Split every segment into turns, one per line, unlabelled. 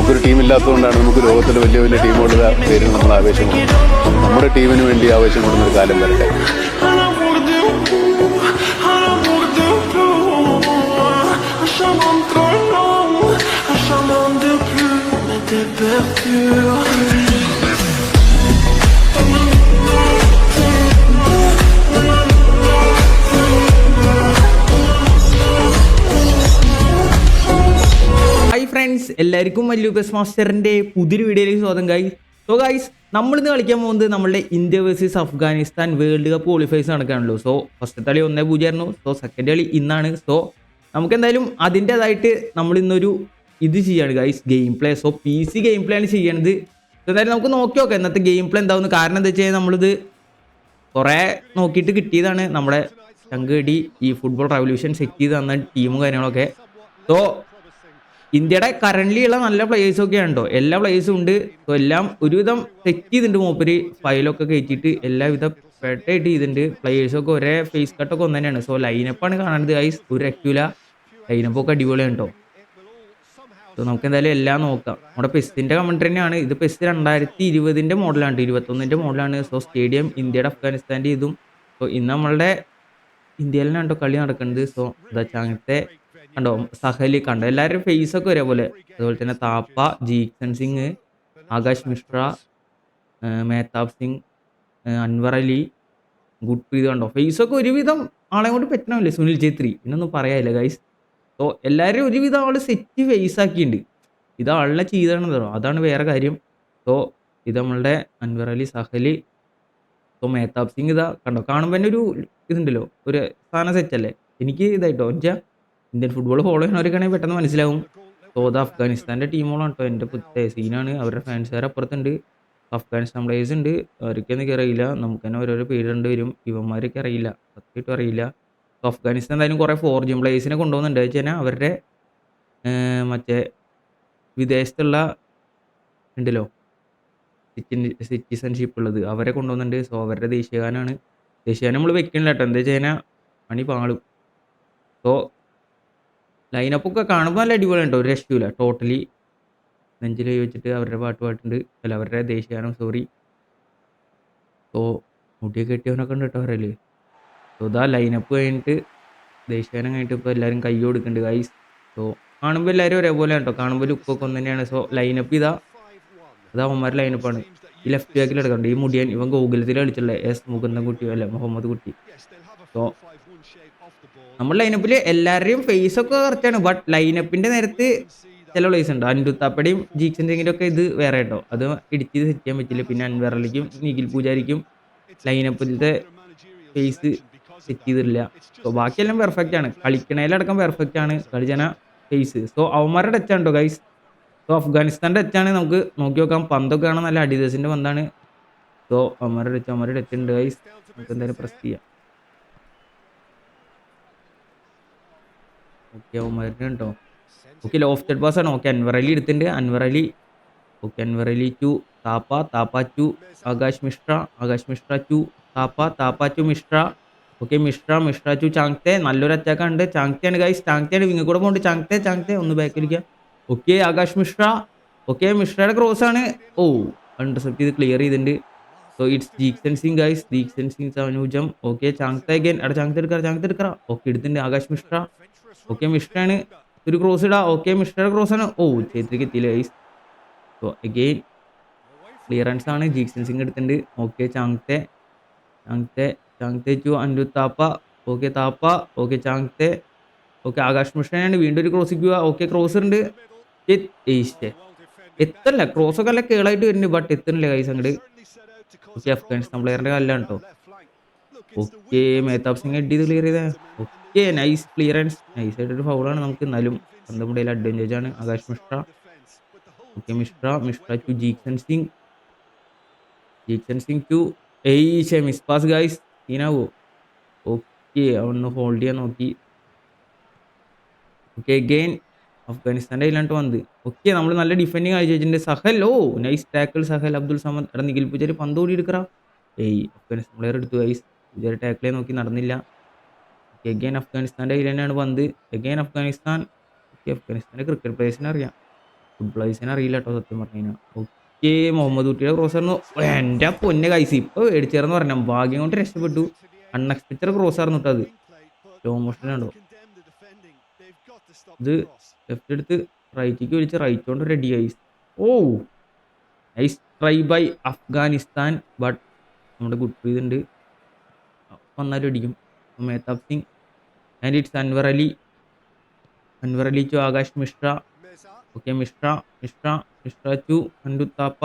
നമുക്കൊരു ടീം ഇല്ലാത്തതുകൊണ്ടാണ് നമുക്ക് ലോകത്തിൽ വലിയ വലിയ ടീമുകളുടെ പേരിൽ നമ്മൾ ആവേശം നമ്മുടെ ടീമിന് വേണ്ടി ആവേശം കൊടുക്കുന്നൊരു കാലം വരട്ടെ.
എല്ലാവർക്കും മല്ലൂബസ് മാസ്റ്ററിന്റെ പുതിയൊരു വീഡിയോയിലേക്ക് സ്വാഗതം ഗൈസ് സോ ഗൈസ് നമ്മളിന്ന് കളിക്കാൻ പോകുന്നത് നമ്മുടെ India versus Afghanistan world cup qualifiers നടക്കാണല്ലോ so first കളി ഒന്നേ പൂജ്യമായിരുന്നു. സോ സെക്കൻഡ് കളി ഇന്നാണ്. സോ നമുക്ക് എന്തായാലും അതിന്റെതായിട്ട് നമ്മൾ ഇന്നൊരു ഇത് ചെയ്യാണ് guys game play so P C game play ആണ് ചെയ്യണത്. എന്തായാലും നമുക്ക് നോക്കി നോക്കാം ഇന്നത്തെ ഗെയിം പ്ലേ എന്താവുന്നു കാരണം എന്താ വെച്ച് കഴിഞ്ഞാൽ നമ്മളിത് കുറേ നോക്കിയിട്ട് കിട്ടിയതാണ്. നമ്മുടെ ചങ്കടി ഈ ഫുട്ബോൾ റവല്യൂഷൻ സെറ്റ് ചെയ്ത് തന്ന ടീമും കാര്യങ്ങളൊക്കെ. സോ ഇന്ത്യയുടെ കറന്റ് ഉള്ള നല്ല പ്ലേയേഴ്സ് ഒക്കെ ഉണ്ടോ? എല്ലാ പ്ലേയേഴ്സും ഉണ്ട്. എല്ലാം ഒരുവിധം സെറ്റ് ചെയ്തിട്ടുണ്ട് മൂപ്പര്. ഫയലൊക്കെ കയറ്റിയിട്ട് എല്ലാവിധ പെട്ടായിട്ട് ചെയ്തിട്ടുണ്ട്. പ്ലേയേഴ്സൊക്കെ ഒരേ ഫേസ് കട്ടൊക്കെ ഒന്ന് തന്നെയാണ് സോ ലൈനപ്പാണ് കാണേണ്ടത് ഗൈസ് ഒരു രക്കൂല ലൈനപ്പൊക്കെ അടിപൊളിയാണ് കേട്ടോ സോ നമുക്ക് എന്തായാലും എല്ലാം നോക്കാം. നമ്മുടെ പെസ്റ്റിന്റെ കമന്റ് തന്നെയാണ്. ഇത് പെസ്റ്റ് രണ്ടായിരത്തി ഇരുപതിന്റെ മോഡലാണ് ഇരുപത്തൊന്നിന്റെ മോഡലാണ് സോ സ്റ്റേഡിയം ഇന്ത്യയുടെ അഫ്ഗാനിസ്ഥാന്റെ ഇതും. സോ ഇന്ന് നമ്മളുടെ ഇന്ത്യയിലാണ് കേട്ടോ കളി നടക്കുന്നത്. സോ എന്താ വെച്ചാൽ അങ്ങനത്തെ കണ്ടോ? സഹലി കണ്ടോ? എല്ലാവരും ഫേസ് ഒക്കെ ഒരേപോലെ. അതുപോലെ തന്നെ താപ്പ ജീക്സൺ സിംഗ് ആകാശ് മിശ്ര ഏർ മേത്താബ് സിംഗ് അൻവർ അലി ഗുഡ്പ്രീത് കണ്ടോ? ഫേസ് ഒക്കെ ഒരുവിധം ആളെ കൊണ്ട് പറ്റണമല്ലേ? സുനിൽ ഛേത്രി. എന്നൊന്നും പറയാനില്ല ഗൈസ് സോ എല്ലാവരും ഒരുവിധം ആൾ സെറ്റ് ഫേസ് ആക്കിയിട്ടുണ്ട്. ഇത് ആളിനെ ചെയ്തതാണെന്നോ അതാണ് വേറെ കാര്യം. സോ ഇത് നമ്മളുടെ അൻവർ അലി സഹലി സോ മേത്താബ് സിംഗ് ഇതാ കണ്ടോ? കാണുമ്പോൾ തന്നെ ഒരു ഇതുണ്ടല്ലോ. ഒരു സാധനം സെറ്റ് അല്ലേ? എനിക്ക് ഇതായിട്ടോ? വെച്ചാൽ ഇന്ത്യൻ ഫുട്ബോൾ ഫോളോ ചെയ്യുന്നവർക്കാണെങ്കിൽ പെട്ടെന്ന് മനസ്സിലാവും. അത് അഫ്ഗാനിസ്ഥാന്റെ ടീമുകളാണ് കേട്ടോ. എന്റെ പുത്തേ സീനാണ് അവരുടെ ഫാൻസുകാർ അപ്പുറത്തുണ്ട്. അഫ്ഗാനിസ്ഥാൻ പ്ലേയേഴ്സ് ഉണ്ട്. അവർക്ക് എനിക്ക് അറിയില്ല. നമുക്ക് തന്നെ ഓരോരോ പേര് വരും ഇവന്മാരൊക്കെ അറിയില്ല. സത്യമായിട്ടും അറിയില്ല. അഫ്ഗാനിസ്ഥാൻ എന്തായാലും കുറേ ഫോർജിൻ പ്ലേയേഴ്സിനെ കൊണ്ടുപോകുന്നുണ്ട്. വെച്ച് കഴിഞ്ഞാൽ അവരുടെ മറ്റേ വിദേശത്തുള്ള ഉണ്ടല്ലോ. സിറ്റിസൺഷിപ്പ് ഉള്ളത്. അവരെ കൊണ്ടുവന്നിട്ടുണ്ട് സോ അവരുടെ ദേശീയഗാനാണ്. ദേശീയഗാനം നമ്മൾ വെക്കണില്ല കേട്ടോ. എന്താ വെച്ച് കഴിഞ്ഞാൽ പണി പാളും. സോ ലൈനപ്പൊക്കെ കാണുമ്പോൾ നല്ല അടിപൊളി കേട്ടോ ഒരു രക്ഷയില്ല ടോട്ടലി നെഞ്ചിൽ ചോദിച്ചിട്ട് വെച്ചിട്ട് അവരുടെ പാട്ട് പാട്ടുണ്ട്. അല്ല അവരുടെ ദേശീയഗാനം സോറി സോ മുടിയൊക്കെ കെട്ടിയവനൊക്കെ ഉണ്ട് കേട്ടോ അവരല്ലേ സോ ഇതാ ലൈനപ്പ് കഴിഞ്ഞിട്ട് ദേശീയഗാനം കഴിഞ്ഞിട്ട് ഇപ്പോൾ എല്ലാവരും കൈ കൊടുക്കുന്നുണ്ട് ഗൈസ് സോ കാണുമ്പോൾ എല്ലാവരും ഒരേപോലെ കേട്ടോ കാണുമ്പോൾ ലുക്കൊക്കെ ഒന്ന് തന്നെയാണ്. സോ ലൈനപ്പ് ഇതാ. അതാ അവന്മാരുടെ ലൈനപ്പാണ് ഈ ലെഫ്റ്റ് ബാക്കിൽ എടുക്കുന്നുണ്ട് ഈ മുടിയൻ ഇവൻ ഗോകുലത്തിൽ കളിച്ചുള്ള എസ് മുകുന്ദൻ കുട്ടി അല്ല മുഹമ്മദ് കുട്ടി. സോ നമ്മുടെ ലൈനപ്പിൽ എല്ലാവരുടെയും ഫേസ് ഒക്കെ കറക്റ്റാണ് ബട്ട് ലൈനപ്പിന്റെ നേരത്ത് ചില പ്ലേസ് ഉണ്ട്. അൻഡുത്താപ്പടിയും ജീക്സിന്റെങ്കിലും ഒക്കെ ഇത് വേറെ കേട്ടോ. അത് ഇടിച്ച് സെറ്റ് ചെയ്യാൻ പറ്റില്ല. പിന്നെ അൻവറലിക്കും നിഖിൽ പൂജാരിക്കും ലൈനപ്പിലത്തെ ഫേസ് സെറ്റ് ചെയ്തിട്ടില്ല. സോ ബാക്കിയെല്ലാം പെർഫെക്റ്റ് ആണ്. കളിക്കണേലടക്കം പെർഫെക്റ്റ് ആണ്. കളിച്ചന ഫേസ് സോ അവന്മാരുടെ ടച്ചാണ് കേട്ടോ ഗൈസ് സോ അഫ്ഗാനിസ്ഥാന്റെ ടച്ചാണ് നമുക്ക് നോക്കി നോക്കാം. പന്തൊക്കെ നല്ല അഡിദസിന്റെ പന്താണ്. സോ അവന്മാരുടെ ടച്ച് അവന്മാരുടെ ടച്ച് ഉണ്ട് ഗൈസ് നമുക്ക് എന്തായാലും പ്രസ് ചെയ്യാം. ഓക്കെ അവന്മാരുടെ കേട്ടോ ഓക്കെ ലോഫ്റ്റഡ് പാസ് ആണ് ഓക്കെ അൻവർ അലി എടുത്തിട്ടുണ്ട്. Anwar Ali. Okay Anwar to Thapa Thapa to Akash Mishra Akash Mishra to Thapa Thapa to Mishra. Okay Mishra Mishra to Chhangte. നല്ലൊരു അറ്റാക്ക് ഉണ്ട്. ചാങ്തെയാണ് ഗൈസ് ചാങ്തെയാണ് വിങ്ങ കൂടെ പോകുന്നുണ്ട് ചാങ്തെ ചാങ്തെ. ഒന്ന് ബാക്കിലിരിക്കുക ഓക്കെ ആകാശ് മിശ്ര. ഓക്കെ മിശ്രയുടെ ക്രോസ് ആണ്. ഓ ഇന്റർസെപ്റ്റ് ചെയ്ത് ക്ലിയർ ചെയ്തിട്ടുണ്ട്. So it's Jeakson Singh guys Jeakson Singh സനുജം okay Chhangte again അവിടെ ചാങ്തെ എടുക്കാം ചാങ്തെ എടുക്കാം ഓക്കെ എടുത്തിട്ടുണ്ട് ആകാശ് മിശ്ര. ഓക്കെ മിഷ്ടാണ് ഒരു ക്രോസ് ഇടാ. ഓക്കെ മിഷ്ടയുടെ ക്രോസ് ആണ്. ഓ ചേത്രിക്ക് എത്തിയില്ല ഗൈസ് സോ അഗെയിൻ ക്ലിയറൻസ് ആണ്. ജീക്സൺ സിംഗ് എടുത്തിട്ടുണ്ട്. Okay Chhangte Chhangte Chhangte to അൻഡു Thapa okay Thapa okay Chhangte okay Akash മിഷ്ടാണ് വീണ്ടും ഒരു ക്രോസ് ഇക്കുക ഓക്കെ ക്രോസ് ഉണ്ട് എത്തല്ല. ക്രോസ് ഒക്കെ അല്ല കേളായിട്ട് വരുന്നുണ്ട് ബട്ട് എത്തുന്നില്ല ഗൈസ് അങ്ങോട്ട് ഓക്കെ അഫ്ഗാനിസ്ഥാൻ പ്ലെയറിന്റെ കല്ലാണ് കേട്ടോ ഓക്കെ മേത്താബ് സിംഗ് ഹെഡ് ചെയ്ത് ക്ലിയർ ചെയ്തേ. ഓക്കെ നൈസ് ക്ലിയറൻസ് നൈസ് ആയിട്ടൊരു ഫൗളാണ് നമുക്ക് എന്നാലും സ്വന്തം മുടയിൽ അഡ്വാന്റേജ് ആണ്. Akash Mishra. Okay Mishra. Mishra to Jeakson Singh. Jeakson Singh to ഏയ് മിസ് പാസ് ഗായ്സ് സീനാവോ ഓക്കെ അവന്ന് ഹോൾഡ് ചെയ്യാൻ നോക്കി. ഓക്കെ ഗെയിൻ അഫ്ഗാനിസ്ഥാന്റെ കയ്യിലാണ് വന്നത് ഓക്കെ നമ്മൾ നല്ല ഡിഫെൻഡിങ് കാഴ്ച വെച്ചിട്ടുണ്ട് സഹൽ ഓ നൈസ് ടാക്കിൾ സഹൽ അബ്ദുൾ സമദ്. എടാ നിഖിൽ പൂജാരി പന്ത് ഓടി എടുക്കറാ ഏയ് അഫ്ഗാനിസ്ഥാൻ പ്ലെയർ എടുത്തു ഗൈസ് പൂജാരി ടാക്കിളേ നോക്കി നടന്നില്ല. എഗെയിൻ അഫ്ഗാനിസ്ഥാന്റെ കയ്യിൽ തന്നെയാണ് പന്ത്. എഗെയിൻ അഫ്ഗാനിസ്ഥാൻ. ഓക്കെ അഫ്ഗാനിസ്ഥാന്റെ ക്രിക്കറ്റ് പ്ലേയേഴ്സിനെ അറിയാം. ഫുട്ബോളേഴ്സിനെ അറിയില്ല കേട്ടോ സത്യം പറഞ്ഞു കഴിഞ്ഞാൽ ഓക്കെ മുഹമ്മദ് കുട്ടിയുടെ ക്രോസ് ആയിരുന്നു. എന്റെ പൊന്നെ കൈസ് ഇപ്പോൾ മേടിച്ചേർന്ന് പറഞ്ഞു ഭാഗ്യം കൊണ്ട് രക്ഷപ്പെട്ടു. അൺഎക്സ്പെക്റ്റഡ് ക്രോസ് ആയിരുന്നു കേട്ടോ അത്. ലോങ് മോഷൻ ഉണ്ടോ ഇത് ലെഫ്റ്റ് എടുത്ത് റൈറ്റിക്ക് വിളിച്ച് റൈറ്റ് കൊണ്ട് റെഡി ആയി. ഓ nice try by Afghanistan but നമ്മുടെ ഗുഡ് പ്രീത് ഉണ്ട്. വന്നാലും അടിക്കും. Mehtab Singh and it's Anwar Ali Anwar Ali to Akash Mishra. Okay Mishra Mishra Mishra to അൻഡു Thapa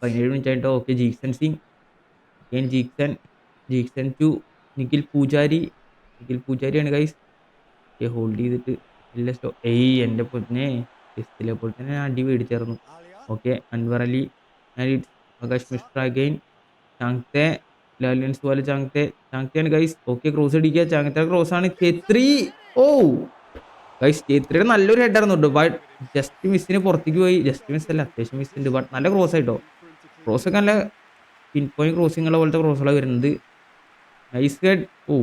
പതിനേഴ് മിനിറ്റ് ആയിട്ടോ. Okay Jeakson Singh. Again Jeakson Jeakson to Nikhil Poojary. Nikhil പൂജാരിയാണ് guys okay hold ചെയ്തിട്ട്. ഇല്ല സ്റ്റോ ഏയ് എന്റെ പൊന്നെ ടെസ്റ്റിലെ പോലെ തന്നെ അടി മേടിച്ചായിരുന്നു. ഓക്കെ അൻവർ അലി ആകാശ് മിശ്ര അഗൈൻ ചാങ്ത്തെ ലാലിയൻസ് പോലെ ചാങ്ത്തെ ചാങ്തെയാണ് ഗൈസ് ഓക്കെ ക്രോസ് അടിക്കുക. ചാങ്തെ ക്രോസ് ആണ് ഛേത്രി. ഓ ഗൈസ് ഛേത്രിയുടെ നല്ലൊരു ഹെഡായിരുന്നു കേട്ടോ. ബട്ട് ജസ്റ്റ് മിസ്സിന് പുറത്തേക്ക് പോയി. ജസ്റ്റ് മിസ് അല്ല അത്യാവശ്യം മിസ് ഉണ്ട്. ബട്ട് നല്ല ക്രോസ് ആയിട്ടോ. ക്രോസ് ഒക്കെ നല്ല പിൻ പോയിന്റ് ക്രോസിങ്ങുള്ള പോലത്തെ ക്രോസുകളാണ് വരുന്നത്. Nice head oh.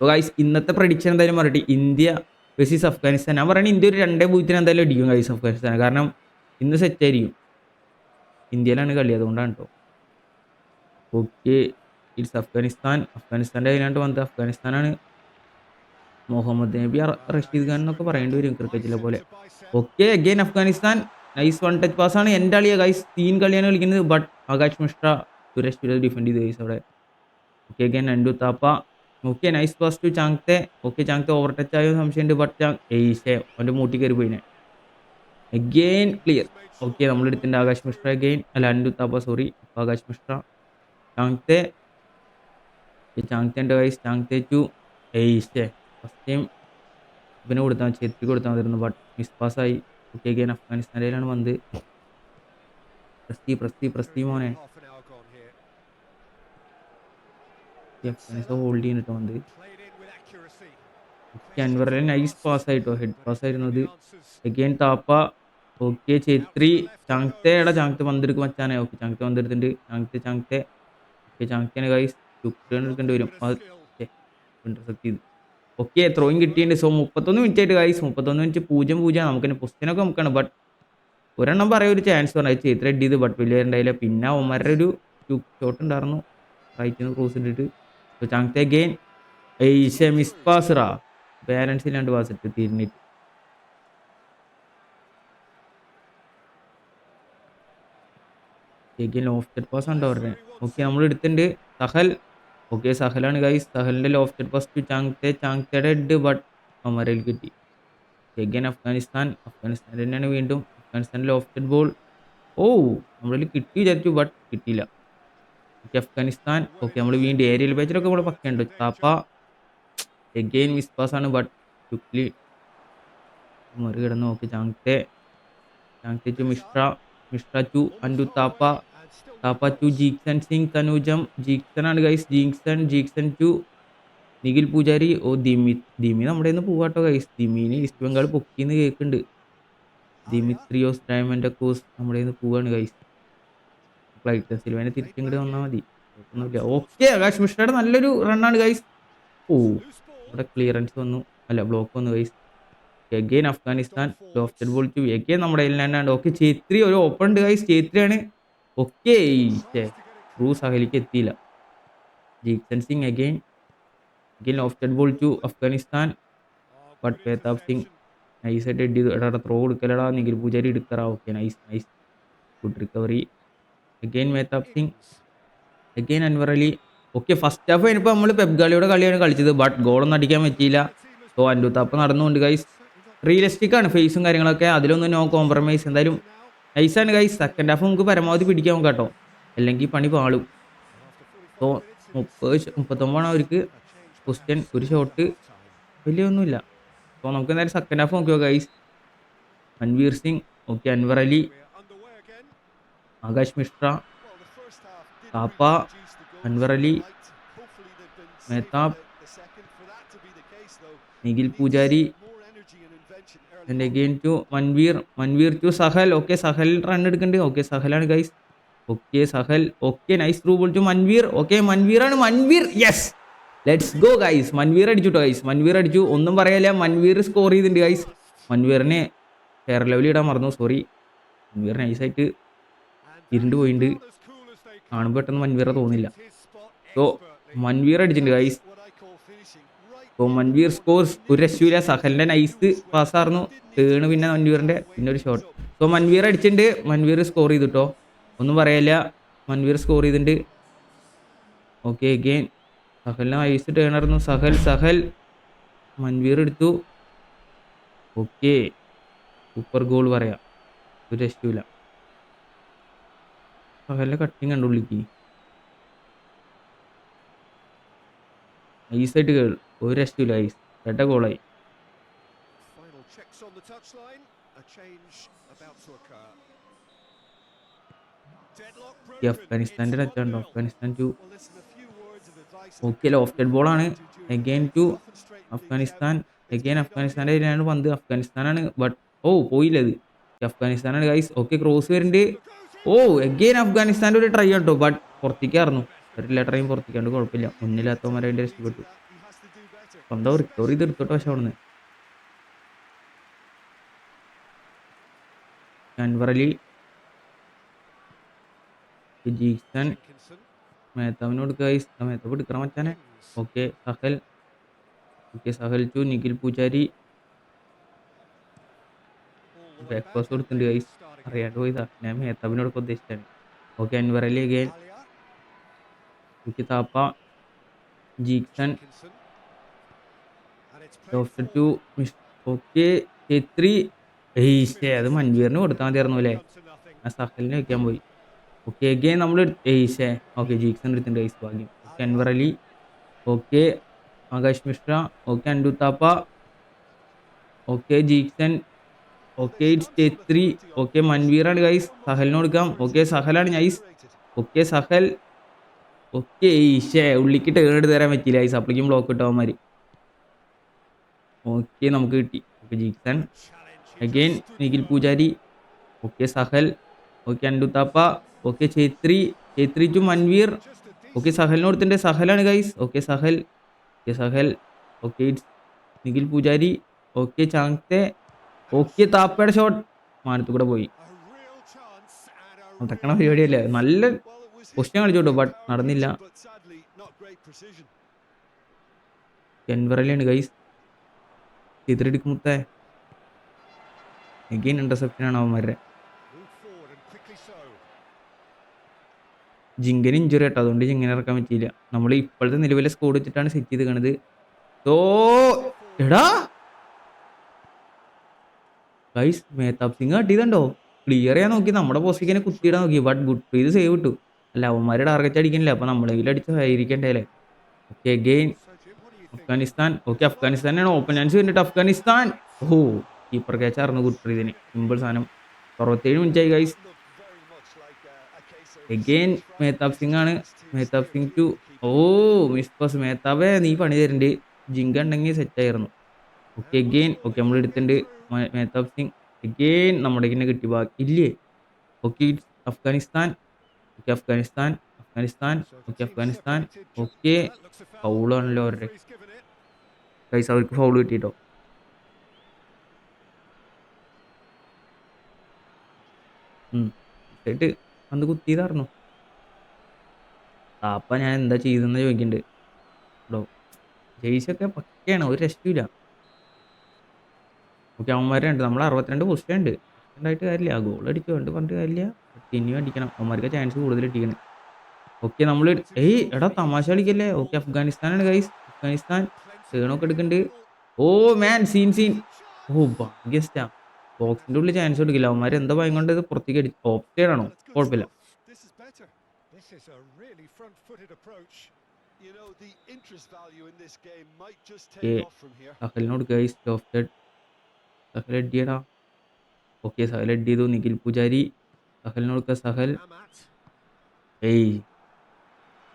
ഗൈസ് ഇന്നത്തെ പ്രഡിക്ഷൻ എന്തായാലും പറഞ്ഞിട്ട് ഇന്ത്യ വെസീസ് അഫ്ഗാനിസ്ഥാൻ ഞാൻ പറയുന്നത് ഇന്ത്യ ഒരു രണ്ടേ പൂജ്യത്തിന് എന്തായാലും അടിക്കും കഴിസ് അഫ്ഗാനിസ്ഥാൻ കാരണം ഇന്ന് സെറ്റ് ആയിരിക്കും. ഇന്ത്യയിലാണ് കളി അതുകൊണ്ടാണ് കേട്ടോ ഓക്കെ ഇറ്റ്സ് അഫ്ഗാനിസ്ഥാൻ അഫ്ഗാനിസ്ഥാന്റെ കയ്യിലാണ്ട് വന്നത് അഫ്ഗാനിസ്ഥാനാണ് മുഹമ്മദ് നബി റഷീദ് ഖാൻ എന്നൊക്കെ പറയേണ്ടി വരും ക്രിക്കറ്റിലെ പോലെ. Okay again Afghanistan nice one touch pass ആണ്. എന്റെ കളിയാണ് ഗൈസ് തീൻ കളിയാണ് കളിക്കുന്നത്. ബട്ട് ആകാശ് മിശ്ര സുരേഷ് ഡിഫെൻഡ് ചെയ്ത് ഗൈസ് അവിടെ. ഓക്കെ അഗെയിൻ രണ്ടു Thapa okay nice pass to Chhangte okay over touch ആയോ സംശയമുണ്ട് ബട്ട് ചാങ് ഏയ്ഷേ അവന്റെ മൂട്ടി കയറി പോയിനെ. അഗെയിൻ ക്ലിയർ ഓക്കെ നമ്മൾ എടുത്തിട്ടുണ്ട് ആകാശ് മിശ്ര അഗെയിൻ അല്ല അൻഡു താപ്പ സോറി ആകാശ് മിശ്ര. ചാങ്ത്തെ ചാങ്ത്തെ ഉണ്ട് വൈസ് ചാങ്ത്തെ ടു ഏയ്ഷേ ഫസ്റ്റ് ടൈം ഇവന് കൊടുത്താൽ ചെത്തി കൊടുത്താൽ മതിരുന്നു ബട്ട് മിസ് പാസ്സായി ഓക്കെ അഗെയിൻ അഫ്ഗാനിസ്ഥാനിലാണ് വന്നത് പ്രസ്തി പ്രസ്തി പ്രസ്തി മോനെ. ഹോൾഡ് ചെയ്യുന്നിട്ട് വന്നത് അൻവറിലെ നൈസ് പാസ് ആയിട്ടോ ഹെഡ് പാസ് ആയിരുന്നു അത് അഗൈൻ താപ്പ ഓക്കെ ചേത്രി ചാങ്തയുടെ ചാങ്ത്തെ പന്തെടുക്കും മച്ചാനെ. ഓക്കെ ചാങ്ത്തെ പന്തെടുത്തിട്ടുണ്ട്. ചാങ്ത്തെ ചാങ്ത്തെ ഓക്കെ ചാങ്ത്തേനെ ഗൈസ് എടുക്കേണ്ടി വരും. ചെയ്ത്. ഓക്കെ ത്രോയും കിട്ടിയിട്ടുണ്ട്. സോ മുപ്പത്തൊന്ന് മിനിറ്റ് ആയിട്ട് ഗൈസ് മുപ്പത്തൊന്ന് മിനിറ്റ് പൂജ്യം പൂജ്യം. നമുക്ക് പൊസിഷനൊക്കെ നമുക്കാണ്. ബട്ട് ഒരെണ്ണം പറയാൻ ഒരു ചാൻസ് പറഞ്ഞു ചേത്ര ഹെഡ് ചെയ്ത്. ബട്ട് വലിയ ഉണ്ടായില്ല പിന്നെ ഒമാരുടെ ഒരു ഷോട്ട് ഉണ്ടായിരുന്നു. റൈറ്റിൽ നിന്ന് ക്രോസ് ഇട്ടിട്ട്. സോ ചാങ്തെ ഗെയിൻ ഏയ്ഷെ മിസ് പാസറാ ബാലൻസ് രണ്ട് പാസ് ഇട്ട് തിരിഞ്ഞിട്ട് ശരിക്കും ലോഫ്റ്റഡ് പാസ് ഉണ്ടോ അവരുടെ ഓക്കെ നമ്മൾ എടുത്തിട്ടുണ്ട്. സഹൽ. ഓക്കെ സഹലാണ് ഗൈസ് സഹലിന്റെ ലോഫ്റ്റഡ് പാസ് ടു ചാങ്തെ ചാങ്തയുടെ ഹെഡ് ബട്ട് അമരയിൽ കിട്ടി. ഗെയിൻ അഫ്ഗാനിസ്ഥാൻ അഫ്ഗാനിസ്ഥാൻ തന്നെയാണ് വീണ്ടും. അഫ്ഗാനിസ്ഥാൻ ലോഫ്റ്റഡ് ബോൾ ഓ നമ്മളിൽ കിട്ടി വിചാരിച്ചു ബട്ട് കിട്ടിയില്ല. ഓക്കെ അഫ്ഗാനിസ്ഥാൻ. ഓക്കെ നമ്മൾ വീണ്ടും ഏരിയൽ ബാച്ചിലൊക്കെ ഇവിടെ പക്കയുണ്ട്. താപ്പ എഗെയിൻ മിസ് ആണ് ബട്ട് ക്വിക്ലി മറികടന്ന് okay Chhangte Chhangte to Mishra Mishra to അൻഡു Thapa Thapa to Jeakson Singh തനൂജം Jeakson ആണ് guys Jeakson Jeakson to Nikhil Pujari. Oh Dimi Dimi നമ്മുടെ നിന്ന് പോവാട്ടോ ഗൈസ് ദിമീന് ഈസ്റ്റ് ബംഗാൾ പൊക്കിന്ന് കേൾക്കുന്നുണ്ട് ദിമിത്രിയോസ് ഡയമൻഡക്കോസ് നമ്മുടെ നിന്ന് പോവാണ് ഗൈസ് ഫ്ലൈറ്റ് സിൽവേനെ തിരിച്ചിങ്ങോട്ട് വന്നാൽ മതി. ഓക്കെ ആകാശ് മിശ്രയുടെ നല്ലൊരു റണ്ണാണ് ഗൈസ് ഓ ഇവിടെ ക്ലിയറൻസ് വന്നു. അല്ല ബ്ലോക്ക് വന്നു guys again Afghanistan lofted ball to again നമ്മുടെ തന്നെയാണ് ഓക്കെ ചേത്രി ഒരു ഓപ്പൺ ഉണ്ട് ഗൈസ് ചേത്രിയാണ് ഓക്കെ ട്രൂ സഹലിക്ക് എത്തിയില്ല. Jeakson Singh again again lofted ball to Afghanistan but Mehtab Singh നൈസായിട്ട് എഡ് ചെയ്തു. എടാ ത്രോ കൊടുക്കലടാ. നിഖിൽ പൂജാരി എടുക്കറാ okay nice nice good recovery again Mehtab Singh again Anwar Ali okay first half കഴിഞ്ഞപ്പോൾ നമ്മൾ പെബ്ഗാളിയുടെ കളിയാണ് കളിച്ചത്. ബട്ട് ഗോളൊന്നും അടിക്കാൻ പറ്റിയില്ല. സോ അൻഡുത്താപ്പ് നടന്നുകൊണ്ട് ഗൈസ് റിയലിസ്റ്റിക് ആണ് ഫേസും കാര്യങ്ങളൊക്കെ. അതിലൊന്നും നോ കോംപ്രമൈസ് എന്തായാലും നൈസാണ് ഗൈസ് സെക്കൻഡ് ഹാഫ് നമുക്ക് പരമാവധി പിടിക്കാൻ കേട്ടോ. അല്ലെങ്കിൽ പണി പാളും. സോ മുപ്പത് മുപ്പത്തൊമ്പതാണ് അവർക്ക്. ക്വസ്റ്റ്യൻ ഒരു ഷോട്ട് വലിയൊന്നുമില്ല. സോ നമുക്ക് എന്തായാലും സെക്കൻഡ് ഹാഫ് നോക്കിയോ guys Anvir Singh okay Anwar Ali Akash Mishra Thapa Anwar Ali Mehtab Nikhil Pujari and again to Manvir Manvir to Sahal. Okay Sahal run എടുക്കുന്നുണ്ട് okay സഹലാണ് guys okay Sahal. Okay nice through ball to Manvir. Okay Manvir ആണ് Manvir. Yes let's go guys Manvir അടിച്ചു കേട്ടോ guys Manvir അടിച്ചു. ഒന്നും പറയാല്ല Manvir score ചെയ്തിട്ടുണ്ട് guys മൻവീറിനെ fair ലെവലിടാൻ ഇടാൻ മറന്നു. സോറി മൻവീർ നൈസായിട്ട് ഇരുണ്ട് പോയിട്ടുണ്ട് കാണുമ്പോൾ പെട്ടെന്ന് മൻവീറെ തോന്നില്ല. സോ മൻവീർ അടിച്ചിട്ടുണ്ട് ഗൈസ് സോ മൻവീർ സ്കോർസ് ഒരു രക്ഷയില്ല സഹലിന്റെ നൈസ് പാസ് പാസ്സായിരുന്നു തേണ് പിന്നെ മൻവീറിന്റെ പിന്നെ ഒരു ഷോട്ട് സോ മൻവീർ അടിച്ചിട്ടുണ്ട് മൻവീർ സ്കോർ ചെയ്തു ചെയ്തിട്ടോ. ഒന്നും പറയല്ല. മൻവീർ സ്കോർ ചെയ്തിട്ടുണ്ട് ഓക്കെ അഗെയിൻ സഹലിന് നൈസ് ടേണായിരുന്നു സഹൽ സഹൽ. മൻവീർ എടുത്തു. ഓക്കെ സൂപ്പർ ഗോൾ പറയാം. ഒരു രക്ഷയില്ല സഹലിന്റെ കട്ടിങ് കണ്ടുള്ളിക്ക് ഐസായിട്ട് കേൾ ഒരു രക്ഷയില്ല ഐസ് ചേട്ട ഗോളായി അഫ്ഗാനിസ്ഥാന്റെ.
അഫ്ഗാനിസ്ഥാന്റെ
ടച്ചാണ്ടോ
1-0.
Afghanistan to
okay off
ball ആണ്. ബോളാണ് എഗെയിൻ ടു അഫ്ഗാനിസ്ഥാൻ എഗെയിൻ അഫ്ഗാനിസ്ഥാന്റെ കയ്യിലാണ് പന്ത് അഫ്ഗാനിസ്ഥാനാണ് ബട്ട് ഓ പോയില്ലത് അഫ്ഗാനിസ്ഥാനാണ് ഗൈസ് ഓക്കെ ക്രോസ് വരുന്നുണ്ട്. ഓ എഗെയിൻ അഫ്ഗാനിസ്ഥാന്റെ ഒരു ട്രൈ കേട്ടോ ബട്ട് പുറത്തേക്കായിരുന്നു ഒരു ട്രൈയും പുറത്തേക്കാണ്ട് കുഴപ്പമില്ല. ഒന്നിലാത്തവന്മാരെ അതിന്റെ രക്ഷപ്പെട്ടു. സ്വന്തം റിക്കവർ ചെയ്ത് എടുത്തോട്ടെ പക്ഷെ അവിടുന്ന്. അൻവർ അലി
Jenkinson.
മേത്താവിന് കൊടുക്കുക മേത്താവ് എടുക്കണം മച്ചാനെ. Okay Sahal. Okay Sahal to Nikhil Pujari. Breakfast കൊടുക്കുന്നുണ്ട് ഗൈസ് അറിയാണ്ട് പോയതാ ഞാൻ മേത്താവിന് കൊടുക്കാൻ ഉദ്ദേശിച്ചാണ് okay Anwar Ali again
Alia.
Thapa Jeakson doctor to okay Chhetri ഏയ് ശേ അത് മൻവീറിന് കൊടുത്താൽ മതിയായിരുന്നു അല്ലേ? ആ സഹലിനെ വെക്കാൻ പോയി. ഓക്കെ അഗൈൻ നമ്മൾ ഏയ്ഷേ ഓക്കെ ജീക്സൺ എടുത്തിട്ടുണ്ട് ഐസ് ഭാഗ്യം. Okay Anwar Ali okay Akash Mishra okay അൻഡു Thapa okay Jeakson okay it's Chhetri okay മൻവീറാണ് guys സഹലിന് കൊടുക്കാം. ഓക്കെ സഹലാണ് ഗൈസ് ഓക്കെ സഹൽ. ഓക്കെ ഈശേ ഉള്ളിക്ക് ടേർഡ് തരാൻ പറ്റിയില്ല ഐസ് അപ്പോഴേക്കും ബ്ലോക്ക് ഇട്ടവന്മാർ ഓക്കെ നമുക്ക് കിട്ടി. Okay Jeakson. Again Nikhil Poojary. Okay Sahal. Okay അൻഡുത്താപ്പ Thapa okay Chhetri. Chhetri to Manvir okay സഹലിന് കൊടുത്തിട്ടുണ്ട്. സഹലാണ് guys okay Sahal. Okay Sahal. Okay it's Nikhil Poojary. Okay Chhangte okay താപ്പയുടെ shot മാനത്തു കൂടെ പോയി. തക്കണ പരിപാടിയല്ലേ? നല്ല പൊസിഷൻ കളിച്ചോട്ടു ബട്ട് നടന്നില്ല. ജൻവറിലാണ് ഗൈസ് ചിത്രെടുക്കുമുത്തേ എഗെയിൻ ഇന്റർസെപ്ഷൻ ആണ് അവന്മാരുടെ. ജിങ്കന് ഇഞ്ചുറി കേട്ടോ അതുകൊണ്ട് ജിങ്ങനെ ഇറക്കാൻ പറ്റിയില്ല. നമ്മൾ ഇപ്പോഴത്തെ നിലവിലെ സ്കോഡ് വെച്ചിട്ടാണ് സെറ്റ് ചെയ്ത് കാണുന്നത്. ഓ എടാ! ഗൈസ് മേത്താബ് സിംഗ് കട്ടിയതുണ്ടോ ക്ലിയർ ചെയ്യാൻ നോക്കി. നമ്മുടെ പോസ്റ്റിങ്ങനെ കുത്തിയിടാൻ നോക്കി. ബട്ട് ഗുഡ് ഇത് സേവ് ഇട്ടു. അല്ല അവന്മാരെ ടാർഗറ്റ് അടിക്കണില്ല. അപ്പൊ നമ്മളെങ്കിലും അടിച്ച് ആയിരിക്കണ്ടേ അല്ലേ? Okay
again?
അഫ്ഗാനിസ്ഥാൻ. ഓക്കെ അഫ്ഗാനിസ്ഥാനാണ് ഓപ്പൺ ചാൻസ് വരുന്നുണ്ട് അഫ്ഗാനിസ്ഥാൻ. ഓ കീപ്പർ ക്യാച്ച് അറിഞ്ഞു ഗുഡ് പ്രീതിന് സിമ്പിൾ സാധനം. അറുപത്തേഴ് മിനിറ്റ് ആയി ഗൈസ് എഗെയിൻ മേത്താബ് സിംഗ് ആണ്. Mehtab Singh to oh miss boss മേത്താബേ നീ പണി തരുന്നുണ്ട് ജിങ്ക ഉണ്ടെങ്കിൽ സെറ്റ് ആയിരുന്നു. ഓക്കെ എഗെയിൻ ഓക്കെ നമ്മൾ എടുത്തിട്ടുണ്ട്. മേ- മേത്താബ് സിംഗ് അഗെയിൻ നമ്മുടെ ഇങ്ങനെ കിട്ടി ബാക്കി ഇല്ലേ? Okay Afghanistan okay Afghanistan Afghanistan okay Afghanistan okay. ഫൗളാണല്ലോ അവരുടെ. പൈസ അവർക്ക് ഫൗൾ കിട്ടിട്ടോ? ആയിട്ട് അന്ന് കുത്തിയതായിരുന്നു അപ്പം ഞാൻ എന്താ ചെയ്തെന്ന് ചോദിക്കുന്നുണ്ട് കേട്ടോ ജയിച്ചൊക്കെ പക്കയാണ് ഒരു രക്ഷയില്ല ഓക്കെ അവന്മാരുണ്ട്. നമ്മൾ അറുപത്തിരണ്ട് പൊസിഷൻ ഉണ്ട് ഉണ്ടായിട്ട് കാര്യമില്ല. ഗോൾ അടിക്കുക ഉണ്ട് പറഞ്ഞിട്ട് കാര്യമില്ല. ഇനിയും അടിക്കണം. അവന്മാർക്ക് ചാൻസ് കൂടുതൽ അടിക്കണം ഓക്കെ നമ്മൾ ഏയ് എടാ തമാശ കളിക്കല്ലേ? ഓക്കെ അഫ്ഗാനിസ്ഥാനാണ് ഗൈസ് അഫ്ഗാനിസ്ഥാൻ സേണൊക്കെ എടുക്കുന്നുണ്ട്. ഓ മാൻ സീൻ സീൻ ഓ ഭാഗ്യസ്റ്റാ ബോക്സിന്റെ ഉള്ളിൽ ചാൻസ് കൊടുക്കില്ല. അവന്മാർ എന്താ ഭയം കൊണ്ട് ഇത് പുറത്തേക്ക് അടിച്ചു ഓഫ് സൈഡ് ആണോ? കുഴപ്പമില്ല.
This is a really front-footed approach. You know, the interest value in this game might just take off from here.
അടിയടാ ഓക്കെ അടി ചെയ്തു. നിഖിൽ പൂജാരി സഹലിനോട് സഹൽ. ഏയ്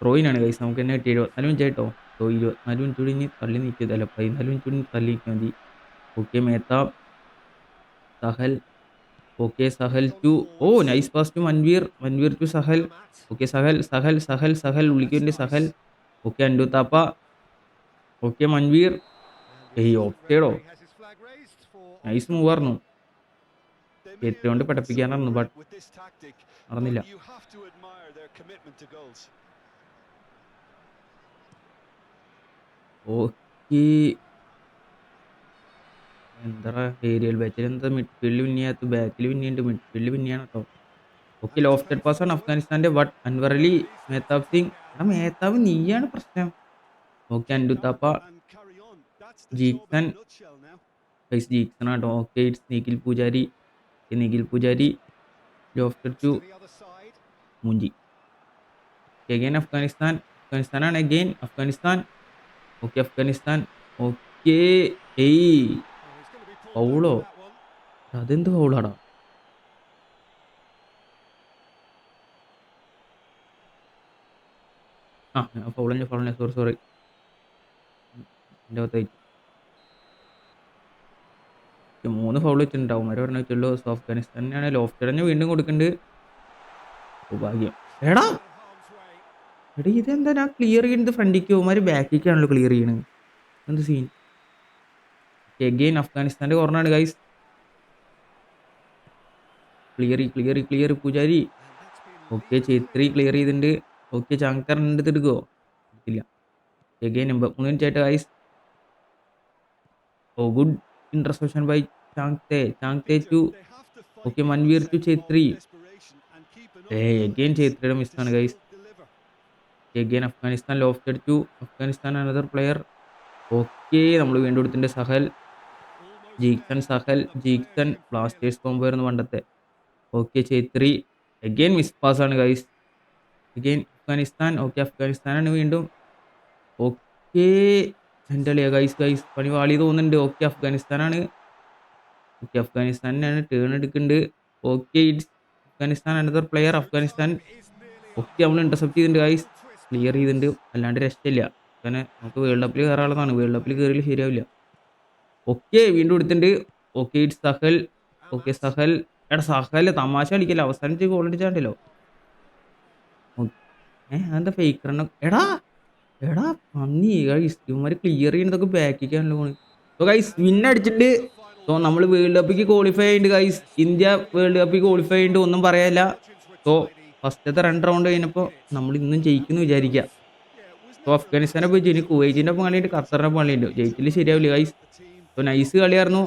റോയിനാണ് കൈസ് നമുക്ക് തന്നെ കിട്ടിയ ഇരുപത്തിനാല് മിനിറ്റ് ആയിട്ടോ? സോ ഇരുപത്തിനാല് മിനിറ്റ് കൂടി ഇനി തള്ളി നീക്കിയതല്ല? പതിനാല് മിനിറ്റ് കൂടി തള്ളി നീക്കിയാൽ മതി. Okay Mehta. Sahal. Okay Sahal to oh nice pass to Manvir. Manvir to Sahal. Okay Sahal Sahal Sahal Sahal. ഉള്ളിക്ക് സഹൽ. ഓക്കെ അൻഡു താപ്പ. ഓക്കെ മൻവീർ. ഏയ്
the
നൈസ് മൂവ് ആയിരുന്നു ചേത്രി കൊണ്ട് പഠിപ്പിക്കാനായിരുന്നു ബട്ട്. നടന്നില്ല. ഓക്കെ. എന്താ ഏരിയൽ ബാറ്റിൽ എന്താ മിഡ്ഫീൽഡ് പിന്നെയാത്ത ബാക്കിൽ പിന്നെയുണ്ട് മിഡ്ഫീൽഡ് പിന്നെയാണ് കേട്ടോ ഓക്കെ ലോഫ്റ്റഡ് പാസ് ആണ് അഫ്ഗാനിസ്ഥാന്റെ ബട്ട് അൻവർ അലി മേത്താബ് സിംഗ് ആ മേത്താബ് നീയാണ് പ്രശ്നം. ഓക്കെ അൻഡുത്താപ്പ.
And
ഗൈസ് ജയിക്കണം കേട്ടോ ഓക്കെ ഇറ്റ്സ് നിഖിൽ പൂജാരി. Nikhil Pujari lofter to. മുഞ്ചി. Again Afghanistan. അഫ്ഗാനിസ്ഥാനാണ് again Afghanistan. Okay Afghanistan. Okay ഏയ്.
Be
ഫൗളോ. അതെന്ത് ഫൗളാടാ ആ ഫൗളഞ്ഞ ഫൗളഞ്ഞ സോറി സോറി എന്റെ അകത്തായി മൂന്ന് ഫൗൾ വെച്ചിട്ടുണ്ടാവും അവരെ പറഞ്ഞു വെച്ചുള്ളൂ സോ അഫ്ഗാനിസ്ഥാനാണ് ലോഫ്റ്റ് തന്നെ വീണ്ടും കൊടുക്കുന്നുണ്ട് ഓ, ഭാഗ്യം എടാ! എടാ ഇതെന്താ? ഞാൻ ക്ലിയർ ചെയ്യുന്നത് ഫ്രണ്ടിക്ക് പോകുമ്പോൾ ബാക്കിക്കാണല്ലോ ക്ലിയർ ചെയ്യണത് എന്ത് സീൻ എഗെയിൻ അഫ്ഗാനിസ്ഥാന്റെ കുറഞ്ഞാണ് guys clear clear clear Pujari. Okay Chhetri clear ചെയ്തിട്ടുണ്ട്. ഓക്കെ ചാങ്തർ ഉണ്ട് എടുക്കുമോ ഇല്ല. എഗെയിൻ മൂന്ന് മിനിറ്റ് ആയിട്ട് guys oh good interception by
They have to fight
okay
one
Manvir to
set
Chhetri
of desperation and keep an
a
open
again
focus
ചേത്രിയുടെ
to
Afghanistan another player okay നമ്മൾ വീണ്ടും എടുത്തിട്ടുണ്ട് Sahal. Jeakson Sahal Jeakson Blasters combo ആയിരുന്നു പണ്ടത്തെ. Okay Chhetri again miss pass ആണ് guys again Afghanistan okay അഫ്ഗാനിസ്ഥാനാണ് വീണ്ടും. Okay എന്റെ അളിയാ ഗൈസ് ഗൈസ് പണി വാളി തോന്നുന്നുണ്ട്. ഓക്കെ അഫ്ഗാനിസ്ഥാനാണ് ഓക്കെ അഫ്ഗാനിസ്ഥാനാണ് ടേൺ എടുക്കുന്നുണ്ട് okay it's Afghanistan another player Afghanistan. Okay നമ്മൾ ഇന്റർസെപ്റ്റ് ചെയ്തിട്ടുണ്ട് ഗൈസ് ക്ലിയർ ചെയ്തിട്ടുണ്ട്. അല്ലാണ്ട് രക്ഷയില്ല. അങ്ങനെ നമുക്ക് വേൾഡ് കപ്പിൽ കയറാനുള്ളതാണ് വേൾഡ് കപ്പിൽ കയറിയാൽ ശരിയാവില്ല. ഓക്കെ വീണ്ടും എടുത്തിട്ടുണ്ട്. Okay it's Sahal okay Sahal എടാ സഹൽ തമാശ കളിക്കല്ല? അവസാനിച്ച് ഗോൾ അടിച്ചാണ്ടല്ലോ. ഏ അതെന്താ ഫേക്ക് റണ്ണ എടാ എടാ പന്നി ഗൈസ് ഇവന്മാർ ക്ലിയർ ചെയ്യുന്നതൊക്കെ ബാക്കിക്കാണല്ലോ പോണ് സോ ഗൈസ് വിൻ അടിച്ചിട്ട് സോ നമ്മൾ വേൾഡ് കപ്പിക്ക് ക്വാളിഫൈ ആയിട്ടുണ്ട് ഗൈസ് ഇന്ത്യ വേൾഡ് കപ്പിൽ ക്വാളിഫൈ ആയിട്ട് ഒന്നും പറയാനില്ല. സോ ഫസ്റ്റത്തെ രണ്ട് റൗണ്ട് കഴിഞ്ഞപ്പോൾ നമ്മൾ ഇന്നും ജയിക്കുന്നു വിചാരിക്കുക സോ അഫ്ഗാനിസ്ഥാനെ പോയി ഇനി കുവൈറ്റിന്റെ ഒപ്പം കളിയുണ്ട് ഖത്തറിന്റെ ഒപ്പം കളിയുണ്ട്. ജയിച്ചില്ല ശരിയാവില്ല ഗൈസ് സോ നൈസ് കളിയായിരുന്നു.